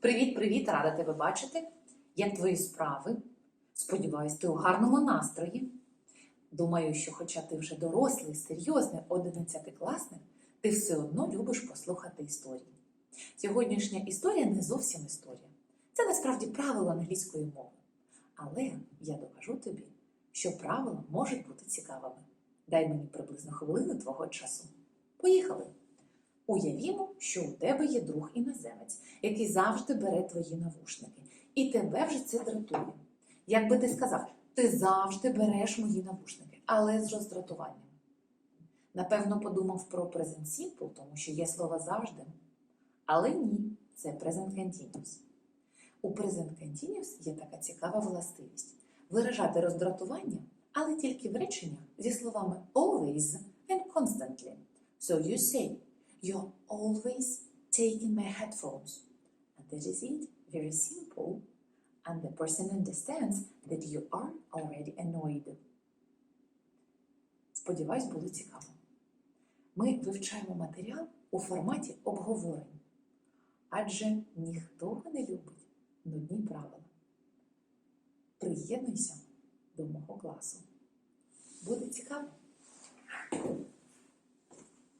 Привіт-привіт! Рада тебе бачити. Як твої справи? Сподіваюсь, ти у гарному настрої. Думаю, що, хоча ти вже дорослий, серйозний, одинадцятикласник, ти все одно любиш послухати історії. Сьогоднішня історія не зовсім історія. Це насправді правило англійської мови. Але я докажу тобі, що правила можуть бути цікавими. Дай мені приблизно хвилину твого часу. Поїхали! Уявімо, що у тебе є друг іноземець, який завжди бере твої навушники, і тебе вже це дратує. Як би ти сказав, ти завжди береш мої навушники, але з роздратуванням. Напевно, подумав про present simple, тому що є слово завжди. Але ні, це present continuous. У present continuous є така цікава властивість виражати роздратування, але тільки в реченнях зі словами always and constantly. So you say, You're always taking my headphones. That is it, very simple. And the person understands that you are already annoyed. Сподіваюсь, було цікаво. Ми вивчаємо матеріал у форматі обговорень, адже ніхто не любить нудні правила. Приєднуйся до мого класу. Буде цікаво.